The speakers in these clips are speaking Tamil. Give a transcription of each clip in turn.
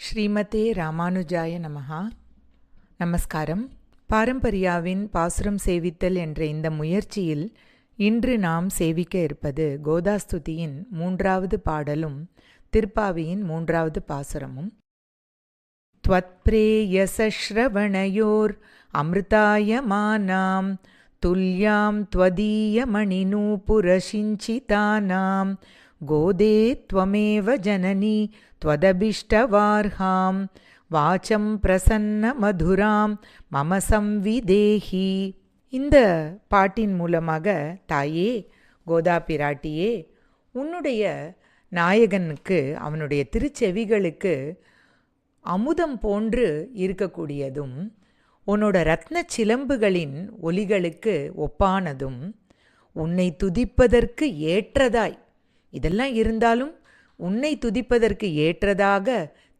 ஸ்ரீமதே ராமானுஜாய நமஹா நமஸ்காரம் பாரம்பரியாவின் பாசுரம் சேவித்தல் என்ற இந்த முயற்சியில் இன்று நாம் சேவிக்க இருப்பது கோதாஸ்துதியின் மூன்றாவது பாடலும் திருப்பாவியின் மூன்றாவது பாசுரமும் त्वत्प्रेयसश्रवणयोर् अमृतायमानां तुल्यां त्वदीयमणिनूपुरसिञ्चितानां गोदे त्वमेव जननी त्वदभिष्टवार्हां வாச்சம் பிரசன்ன மதுராம் மம சம்விதேஹி இந்த பாட்டின் மூலமாக தாயே கோதா பிராட்டியே உன்னுடைய நாயகனுக்கு அவனுடைய திருச்செவிகளுக்கு அமுதம் போன்று இருக்கக்கூடியதும் உன்னோட ரத்ன சிலம்புகளின் ஒலிகளுக்கு ஒப்பானதும் உன்னை துதிப்பதற்கு ஏற்றதாய் இதெல்லாம் இருந்தாலும் உன்னை துதிப்பதற்கு ஏற்றதாக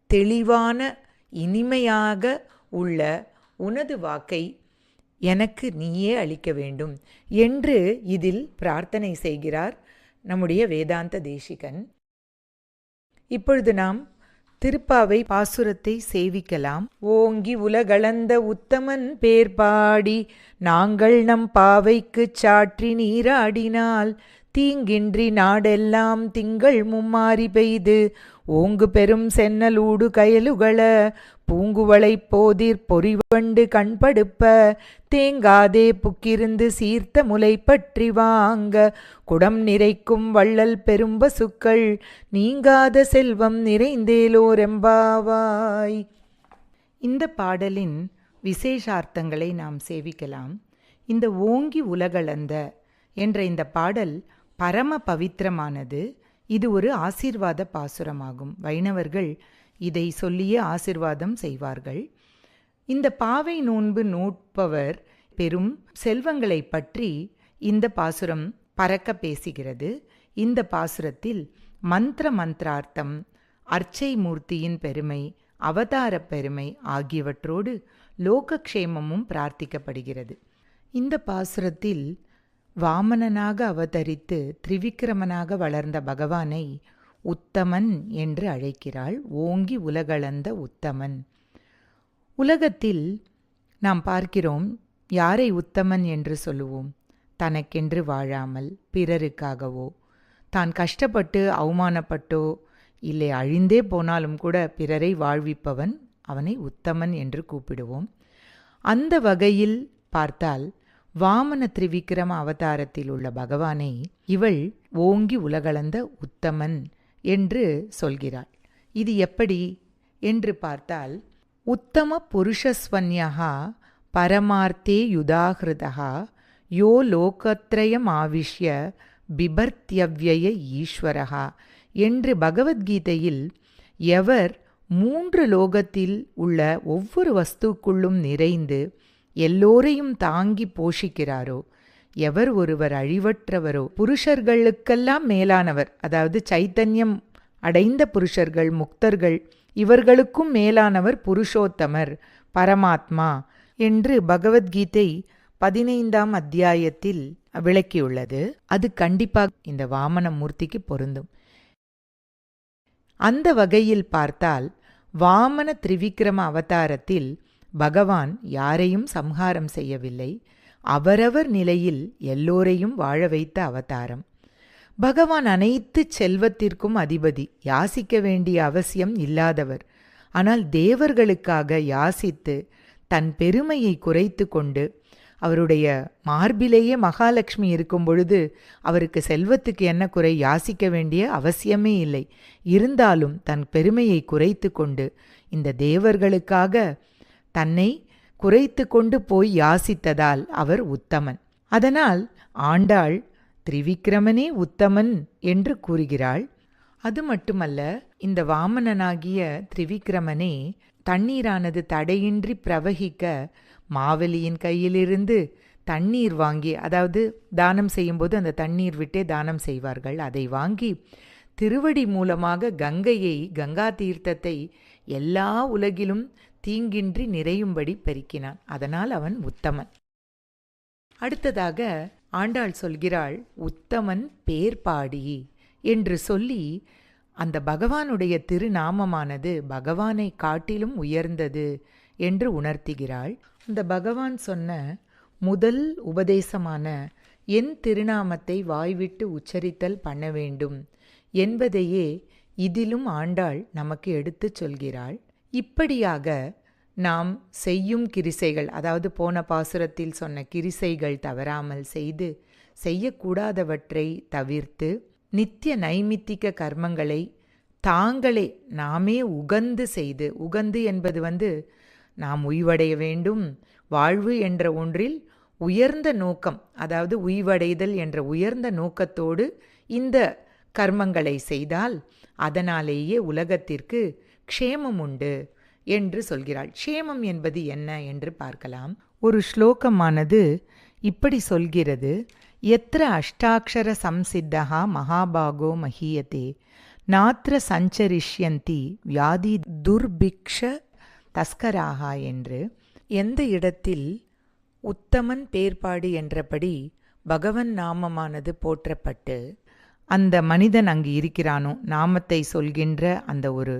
தெளிவான இனிமையாக உள்ள உனது வாக்கை எனக்கு நீயே அளிக்க வேண்டும் என்று இதில் பிரார்த்தனை செய்கிறார் நம்முடைய வேதாந்த தேசிகன். இப்பொழுது நாம் திருப்பாவை பாசுரத்தை சேவிக்கலாம். ஓங்கி உலகளந்த உத்தமன் பேர் பாடி நாங்கள் நம் பாவைக்குச் சாற்றி நீராடினால் தீங்கின்றி நாடெல்லாம் திங்கள் மும்மாறி பெய்து. ஓங்கு பெரும் சென்னலூடு கயலுகள பூங்குவளைப் போதிர் பொறிவண்டு கண்படுப்ப தேங்காதே புக்கிருந்து சீர்த்த முலை பற்றி வாங்க. குடம் நிறைக்கும் வள்ளல் பெரும்பசுக்கள் நீங்காத செல்வம் நிறைந்தேலோரெம்பாவாய். இந்த பாடலின் விசேஷார்த்தங்களை நாம் சேவிக்கலாம். இந்த ஓங்கி உலகளந்த என்ற இந்த பாடல் பரம பவித்திரமானது இது ஒரு ஆசீர்வாத பாசுரமாகும். வைணவர்கள் இதை சொல்லியே ஆசிர்வாதம் செய்வார்கள். இந்த பாவை நோன்பு நோட்பவர் பெரும் செல்வங்களை பற்றி இந்த பாசுரம் பறக்க பேசுகிறது. இந்த பாசுரத்தில் மந்திர மந்திரார்த்தம் அர்ச்சை மூர்த்தியின் பெருமை அவதார பெருமை ஆகியவற்றோடு லோகக்ஷேமமும் பிரார்த்திக்கப்படுகிறது. இந்த பாசுரத்தில் வாமனனாக அவதரித்து திரிவிக்கிரமனாக வளர்ந்த பகவானை உத்தமன் என்று அழைக்கிறாள். ஓங்கி உலகளந்த உத்தமன். உலகத்தில் நாம் பார்க்கிறோம் யாரை உத்தமன் என்று சொல்லுவோம்? தனக்கென்று வாழாமல் பிறருக்காகவோ? தான் கஷ்டப்பட்டு அவமானப்பட்டோ? இல்லை அழிந்தே போனாலும் கூட பிறரை வாழ்விப்பவன் அவனை உத்தமன் என்று கூப்பிடுவோம். அந்த வகையில் பார்த்தால் வாமன திரிவிக்ரம அவதாரத்தில் உள்ள பகவானை இவள் ஓங்கி உலகளந்த உத்தமன் என்று சொல்கிறாள். இது எப்படி? என்று பார்த்தால் உத்தம புருஷஸ்வன்யா பரமார்த்தே யுதாகிருதா யோ லோகத்ரயம் ஆவிஷ்ய பிபர்த்தியவ்யய ஈஸ்வரகா என்று பகவத்கீதையில் எவர் மூன்று லோகத்தில் உள்ள ஒவ்வொரு வஸ்துக்குள்ளும் நிறைந்து எல்லோரையும் தாங்கி போஷிக்கிறாரோ? எவர் ஒருவர் அழிவற்றவரோ? புருஷர்களுக்கெல்லாம் மேலானவர் அதாவது சைத்தன்யம் அடைந்த புருஷர்கள் முக்தர்கள் இவர்களுக்கும் மேலானவர் புருஷோத்தமர் பரமாத்மா என்று பகவத்கீதை பதினைந்தாம் அத்தியாயத்தில் விளக்கியுள்ளது. அது கண்டிப்பாக இந்த வாமன மூர்த்திக்கு பொருந்தும். அந்த வகையில் பார்த்தால் வாமன திரிவிக்ரம அவதாரத்தில் பகவான் யாரையும் சம்ஹாரம் செய்யவில்லை. அவரவர் நிலையில் எல்லோரையும் வாழ வைத்த அவதாரம். பகவான் அனைத்து செல்வத்திற்கும் அதிபதி. யாசிக்க வேண்டிய அவசியம் இல்லாதவர். ஆனால் தேவர்களுக்காக யாசித்து தன் பெருமையை குறைத்து கொண்டு அவருடைய மார்பிலேயே மகாலட்சுமி இருக்கும் பொழுது அவருக்கு செல்வத்துக்கு என்ன குறை யாசிக்க வேண்டிய அவசியமே இல்லை. இருந்தாலும் தன் பெருமையை குறைத்து கொண்டு இந்த தேவர்களுக்காக தன்னை குறைத்து கொண்டு போய் யாசித்ததால் அவர் உத்தமன். அதனால் ஆண்டாள் திரிவிக்ரமனே உத்தமன் என்று கூறுகிறாள். அது மட்டுமல்ல இந்த வாமனனாகிய திரிவிக்ரமனே தண்ணீரானது தடையின்றி பிரவகிக்க மாவலியின் கையிலிருந்து தண்ணீர் வாங்கி அதாவது தானம் செய்யும்போது அந்த தண்ணீர் விட்டே தானம் செய்வார்கள். அதை வாங்கி திருவடி மூலமாக கங்கையை கங்கா தீர்த்தத்தை எல்லா உலகிலும் தீங்கின்றி நிறையும்படி பெருக்கினான். அதனால் அவன் உத்தமன். அடுத்ததாக ஆண்டாள் சொல்கிறாள் உத்தமன் பேர் பாடி என்று சொல்லி அந்த பகவானுடைய திருநாமமானது பகவானை காட்டிலும் உயர்ந்தது என்று உணர்த்துகிறாள். இந்த பகவான் சொன்ன முதல் உபதேசமான என் திருநாமத்தை வாய்விட்டு உச்சரித்தல் பண்ண வேண்டும் என்பதையே இதிலும் ஆண்டாள் நமக்கு எடுத்துச் சொல்கிறாள் இப்படியாக நாம் செய்யும் கிரிசைகள் அதாவது போன பாசுரத்தில் சொன்ன கிரிசைகள் தவறாமல் செய்து செய்யக்கூடாதவற்றை தவிர்த்து நித்திய நைமித்திக கர்மங்களை தாங்களே நாமே உகந்து செய்து உகந்து என்பது வந்து நாம் உய்வடைய வேண்டும். வாழ்வு என்ற ஒன்றில் உயர்ந்த நோக்கம் அதாவது உய்வடைதல் என்ற உயர்ந்த நோக்கத்தோடு இந்த கர்மங்களை செய்தால் அதனாலேயே உலகத்திற்கு க்ஷேமம் உண்டு என்று சொல்கிறாள். க்ஷேமம் என்பது என்ன என்று பார்க்கலாம். ஒரு ஸ்லோகமானது இப்படி சொல்கிறது. எத்திர அஷ்டாட்சர சம்சித்தகா மகாபாகோ மகியதே நாத்திர சஞ்சரிஷ்யந்தி வியாதி துர்பிக்ஷ தஸ்கராகா என்று. எந்த இடத்தில் உத்தமன் பேர்பாடு என்றபடி பகவன் நாமமானது போற்றப்பட்டு அந்த மனிதன் அங்கு இருக்கிறானோ? நாமத்தை சொல்கின்ற அந்த ஒரு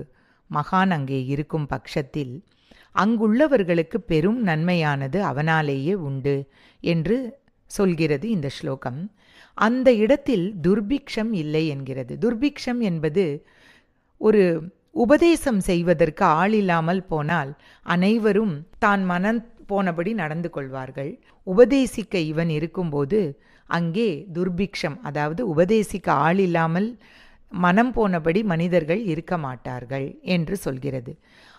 மகான் அங்கே இருக்கும் பட்சத்தில் அங்குள்ளவர்களுக்கு பெரும் நன்மையானது அவனாலேயே உண்டு என்று சொல்கிறது இந்த ஸ்லோகம். அந்த இடத்தில் துர்பிக்ஷம் இல்லை என்கிறது. துர்பிக்ஷம் என்பது ஒரு உபதேசம் செய்வதற்கு ஆள் இல்லாமல் போனால் அனைவரும் தான் மனம் போனபடி நடந்து கொள்வார்கள். உபதேசிக்க இவன் இருக்கும்போது அங்கே துர்பிக்ஷம் அதாவது உபதேசிக்க ஆள் இல்லாமல் மனம் போனபடி மனிதர்கள் இருக்க மாட்டார்கள் என்று சொல்கிறது.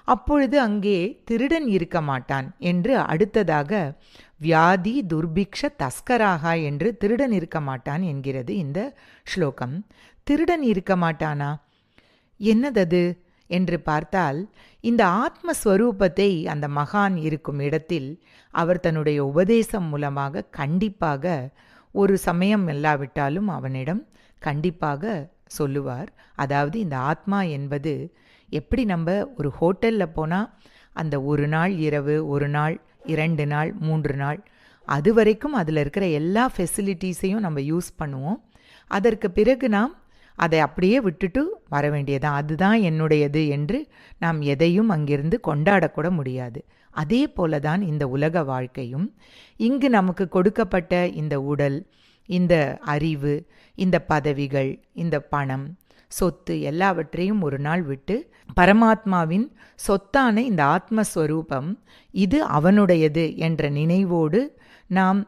அப்பொழுது அங்கே திருடன் இருக்க மாட்டான் என்று அடுத்ததாக வியாதி துர்பிக்ஷ தஸ்கராகா என்று திருடன் இருக்க மாட்டான் என்கிறது இந்த ஸ்லோகம். திருடன் இருக்க மாட்டானா? என்னதது? என்று பார்த்தால் இந்த ஆத்மஸ்வரூபத்தை அந்த மகான் இருக்கும் இடத்தில் அவர் தன்னுடைய உபதேசம் மூலமாக கண்டிப்பாக ஒரு சமயம் இல்லாவிட்டாலும் அவனிடம் கண்டிப்பாக சொல்லுவார். அதாவது இந்த ஆத்மா என்பது எப்படி நம்ம ஒரு ஹோட்டலில் போனால் அந்த ஒரு நாள் இரவு ஒரு நாள் இரண்டு நாள் மூன்று நாள் அது வரைக்கும் அதில் இருக்கிற எல்லா ஃபெசிலிட்டிஸையும் நம்ம யூஸ் பண்ணுவோம். அதற்கு பிறகு நாம் அதை அப்படியே விட்டுட்டு வர வேண்டியதான் அதுதான் என்னுடையது என்று நாம் எதையும் அங்கிருந்து கொண்டாடக்கூட முடியாது. அதே போல தான் இந்த உலக வாழ்க்கையும். இங்கு நமக்கு கொடுக்கப்பட்ட இந்த உடல் இந்த அறிவு இந்த பதவிகள் இந்த பணம் சொத்து எல்லாவற்றையும் ஒரு நாள் விட்டு பரமாத்மாவின் சொத்தான இந்த ஆத்மஸ்வரூபம் இது அவனுடையது என்ற நினைவோடு நாம்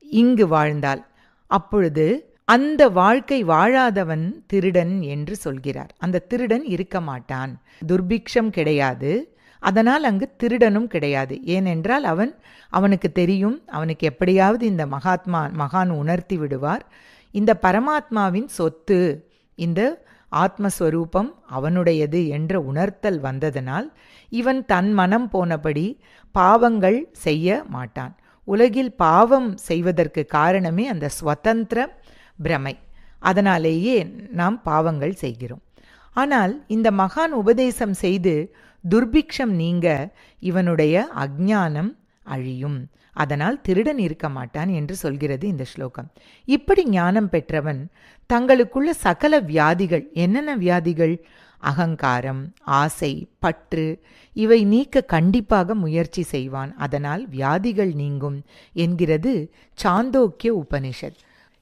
இங்கு வாழ்ந்தால் அப்பொழுது அந்த வாழ்க்கை வாழாதவன் திருடன் என்று சொல்கிறார். அந்த திருடன் இருக்க மாட்டான். துர்பிக்ஷம் கிடையாது. அதனால் அங்கு திருடனும் கிடையாது. ஏனென்றால் அவன் அவனுக்கு தெரியும் அவனுக்கு எப்படியாவது இந்த மகாத்மா மகான் உணர்த்தி விடுவார். இந்த பரமாத்மாவின் சொத்து இந்த ஆத்மஸ்வரூபம் அவனுடையது என்ற உணர்த்தல் வந்ததனால் இவன் தன் மனம் போனபடி பாவங்கள் செய்ய மாட்டான். உலகில் பாவம் செய்வதற்கு காரணமே அந்த ஸ்வதந்திர பிரமை. அதனாலேயே நாம் பாவங்கள் செய்கிறோம். ஆனால் இந்த மகான் உபதேசம் செய்து துர்பிக்ஷம் நீங்க இவனுடைய அஜ்ஞானம் அழியும். அதனால் திருடன் இருக்க மாட்டான் என்று சொல்கிறது இந்த ஸ்லோகம். இப்படி ஞானம் பெற்றவன் தங்களுக்குள்ள சகல வியாதிகள் என்னென்ன வியாதிகள்? அகங்காரம் ஆசை பற்று இவை நீக்க கண்டிப்பாக முயற்சி செய்வான். அதனால் வியாதிகள் நீங்கும் என்கிறது சாந்தோக்கிய உபனிஷத்.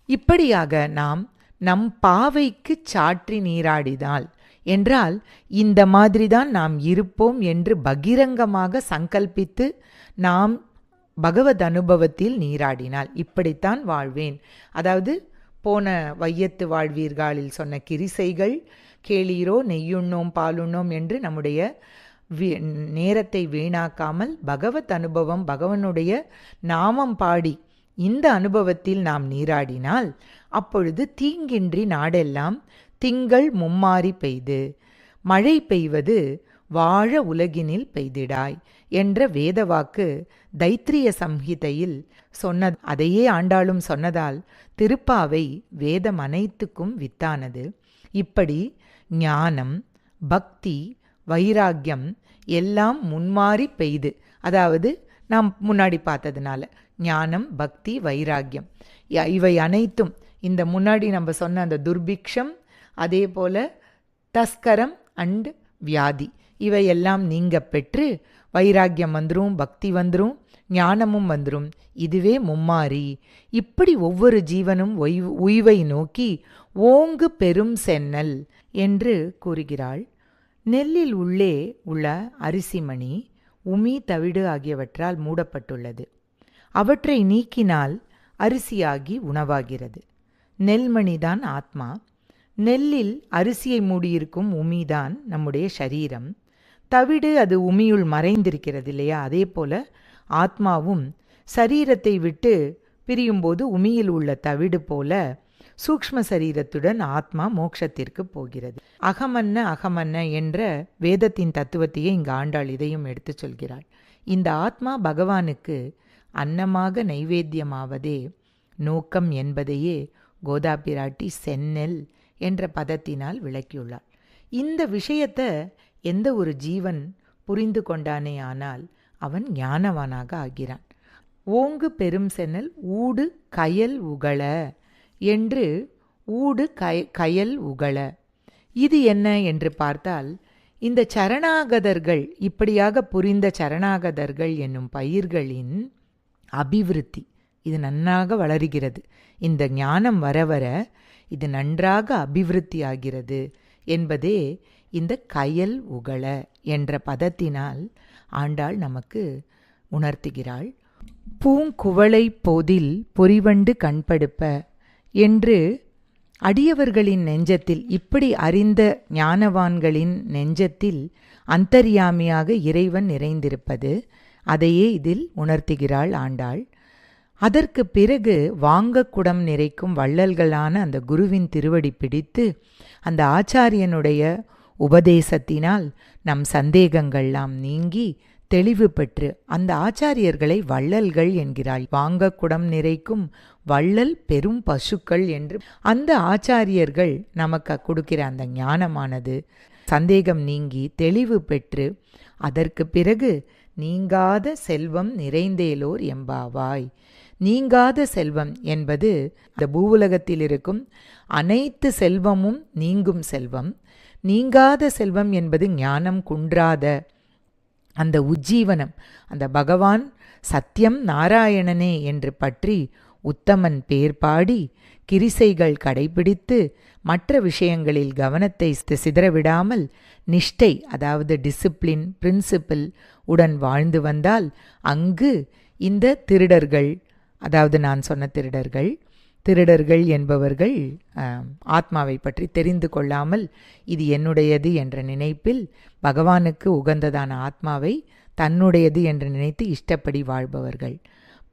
இப்படியாக நாம் நம் பாவைக்கு சாற்றி நீராடினால் என்றால் இந்த மாதிரிதான் நாம் இருப்போம் என்று பகிரங்கமாக சங்கல்பித்து நாம் பகவத் அனுபவத்தில் நீராடினால் இப்படித்தான் வாழ்வேன். அதாவது போன வையத்து வாழ்வீர்காலில் சொன்ன கிரிசைகள் கேளீரோ நெய்யுண்ணோம் பாலுண்ணோம் என்று நம்முடைய நேரத்தை வீணாக்காமல் பகவத் அனுபவம் பகவனுடைய நாமம் பாடி இந்த அனுபவத்தில் நாம் நீராடினால் அப்பொழுது தீங்கின்றி நாடெல்லாம் திங்கள் மும்மாறி பெய்து மழை பெய்வது வாழ உலகினில் பெய்திடாய் என்ற வேதவாக்கு தைத்திரிய சம்ஹிதையில் சொன்ன அதையே ஆண்டாளும் சொன்னதால் திருப்பாவை வேதம் அனைத்துக்கும் வித்தானது. இப்படி ஞானம் பக்தி வைராக்கியம் எல்லாம் முன்மாறி பெய்து. அதாவது நாம் முன்னாடி பார்த்ததுனால ஞானம் பக்தி வைராக்கியம். இவை அனைத்தும் இந்த முன்னாடி நம்ம சொன்ன அந்த துர்பிக்ஷம் அதே போல் தஸ்கரம் அண்ட் வியாதி. இவையெல்லாம் நீங்க பெற்று வைராக்கியம் வந்துரும் பக்தி வந்துரும் ஞானமும் வந்துரும் இதுவே மும்மாரி இப்படி ஒவ்வொரு ஜீவனும் ஒய்வு உய்வை நோக்கி ஓங்கு பெரும் சென்னல் என்று கூறுகிறாள். நெல்லில் உள்ளே உள்ள அரிசிமணி உமி தவிடு ஆகியவற்றால் மூடப்பட்டுள்ளது. அவற்றை நீக்கினால் அரிசியாகி உணவாகிறது. நெல்மணிதான் ஆத்மா. நெல்லில் அரிசியை மூடியிருக்கும் உமிதான் நம்முடைய சரீரம். தவிடு அது உமியுள் மறைந்திருக்கிறது இல்லையா அதே போல ஆத்மாவும் சரீரத்தை விட்டு பிரியும்போது உமியில் உள்ள தவிடு போல சூக்ஷ்ம சரீரத்துடன் ஆத்மா மோட்சத்திற்கு போகிறது. அகமன்ன அகமன்ன என்ற வேதத்தின் தத்துவத்தையே இங்கு ஆண்டாள் இதையும் எடுத்துச் சொல்கிறாள். இந்த ஆத்மா பகவானுக்கு அன்னமாக நைவேத்தியமாவதே நோக்கம் என்பதையே கோதாபிராட்டி சென்னெல் என்ற பதத்தினால் விளக்கியுள்ளார். இந்த விஷயத்தை எந்த ஒரு ஜீவன் புரிந்து கொண்டானே ஆனால் அவன் ஞானவானாக ஆகிறான். ஓங்கு பெரும் சென்னல் ஊடு கயல் உகள என்று ஊடு கய கயல் உகள இது என்ன என்று பார்த்தால் இந்த சரணாகதர்கள் இப்படியாக புரிந்த சரணாகதர்கள் என்னும் பயிர்களின் அபிவிருத்தி இது நன்னாக வளருகிறது. இந்த ஞானம் வர வர இது நன்றாக அபிவிருத்தியாகிறது என்பதே இந்த கயல் உகள என்ற பதத்தினால் ஆண்டாள் நமக்கு உணர்த்துகிறாள். பூங்குவளை போதில் பொறிவண்டு கண்படுப்ப என்று அடியவர்களின் நெஞ்சத்தில் இப்படி அறிந்த ஞானவான்களின் நெஞ்சத்தில் அந்தர்யாமியாக இறைவன் நிறைந்திருப்பது அதையே இதில் உணர்த்துகிறாள் ஆண்டாள். அதற்கு பிறகு வாங்க குடம் நிறைக்கும் வள்ளல்களான அந்த குருவின் திருவடி பிடித்து அந்த ஆச்சாரியனுடைய உபதேசத்தினால் நம் சந்தேகங்கள்லாம் நீங்கி தெளிவு பெற்று அந்த ஆச்சாரியர்களை வள்ளல்கள் என்கிறாள். வாங்க குடம் நிறைக்கும் வள்ளல் பெரும் பசுக்கள் என்று அந்த ஆச்சாரியர்கள் நமக்கு கொடுக்கிற அந்த ஞானமானது. சந்தேகம் நீங்கி தெளிவு பெற்று அதற்கு பிறகு நீங்காத செல்வம் நிறைந்தேலோர் எம்பாவாய். நீங்காத செல்வம் என்பது இந்த பூவுலகத்தில் இருக்கும் அனைத்து செல்வமும் நீங்கும் செல்வம். நீங்காத செல்வம் என்பது ஞானம் குன்றாத அந்த உஜ்ஜீவனம் அந்த பகவான் சத்தியம் நாராயணனே என்று பற்றி உத்தமன் பேர் பாடி கிரிசைகள் கடைபிடித்து மற்ற விஷயங்களில் கவனத்தை சிதறவிடாமல் நிஷ்டை அதாவது டிசிப்ளின் பிரின்சிபிள் உடன் வாழ்ந்து வந்தால் அங்கு இந்த திருடர்கள் அதாவது நான் சொன்ன திருடர்கள் திருடர்கள் என்பவர்கள் ஆத்மாவை பற்றி தெரிந்து கொள்ளாமல் இது என்னுடையது என்ற நினைப்பில் பகவானுக்கு உகந்ததான ஆத்மாவை தன்னுடையது என்று நினைத்து இஷ்டப்படி வாழ்பவர்கள்.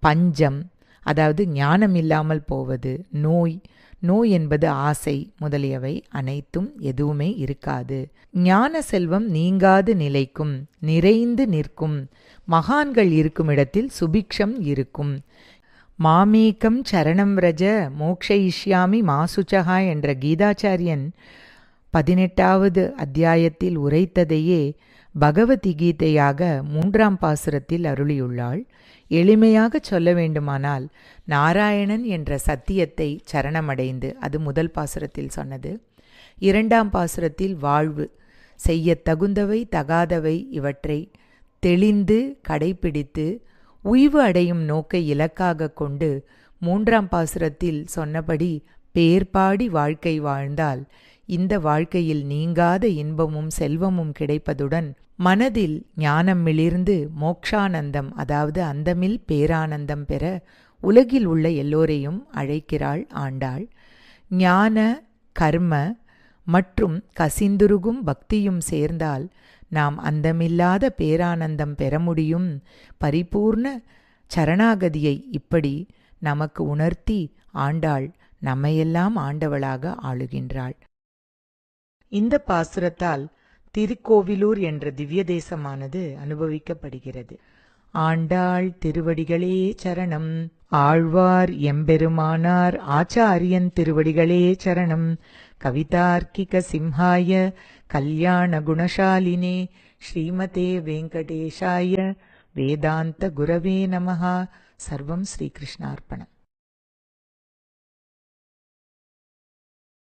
பஞ்சம் அதாவது ஞானம் இல்லாமல் போவது நோய் நோய் என்பது ஆசை முதலியவை அனைத்தும் எதுவுமே இருக்காது. ஞான செல்வம் நீங்காது நிலைக்கும் நிறைந்து நிற்கும் மகான்கள் இருக்கும் இடத்தில் சுபிக்ஷம் இருக்கும். மாமேக்கம் சரணம் ரஜ மோக்ஷயிஷ்யாமி மாசுச்சகா என்ற கீதாச்சாரியன் பதினெட்டாவது அத்தியாயத்தில் உரைத்ததையே பகவதி கீதையாக மூன்றாம் பாசுரத்தில் அருளியுள்ளாள். எளிமையாக சொல்ல வேண்டுமானால் நாராயணன் என்ற சத்தியத்தை சரணமடைந்து அது முதல் பாசுரத்தில் சொன்னது. இரண்டாம் பாசுரத்தில் வாழ்வு செய்ய தகுந்தவை தகாதவை இவற்றை தெளிந்து கடைபிடித்து உய்வு அடையும் நோக்கை இலக்காக கொண்டு மூன்றாம் பாசுரத்தில் சொன்னபடி பேர்பாடி வாழ்க்கை வாழ்ந்தால் இந்த வாழ்க்கையில் நீங்காத இன்பமும் செல்வமும் கிடைப்பதுடன் மனதில் ஞானம் மிளிர்ந்து மோக்ஷானந்தம் அதாவது அந்தமில் பேரானந்தம் பெற உலகில் உள்ள எல்லோரையும் அழைக்கிறாள் ஆண்டாள். ஞான கர்ம மற்றும் கசிந்துருகும் பக்தியும் சேர்ந்தால் நாம் அந்தமில்லாத பேரானந்தம் பெற முடியும். பரிபூர்ண சரணாகதியை இப்படி நமக்கு உணர்த்தி ஆண்டாள் நம்மையெல்லாம் ஆண்டவளாக ஆளுகின்றாள். இந்த பாசுரத்தால் திருக்கோவிலூர் என்ற திவ்ய தேசமானது அனுபவிக்கப்படுகிறது. ஆண்டாள் திருவடிகளே சரணம். ஆழ்வார் எம்பெருமானார் ஆச்சாரியன் திருவடிகளே சரணம். कवितार्किकसिंहाय कल्याणगुणशालिने श्रीमते वेङ्कटेशाय वेदान्तगुरवे नमः. सर्वं श्रीकृष्णार्पणम्.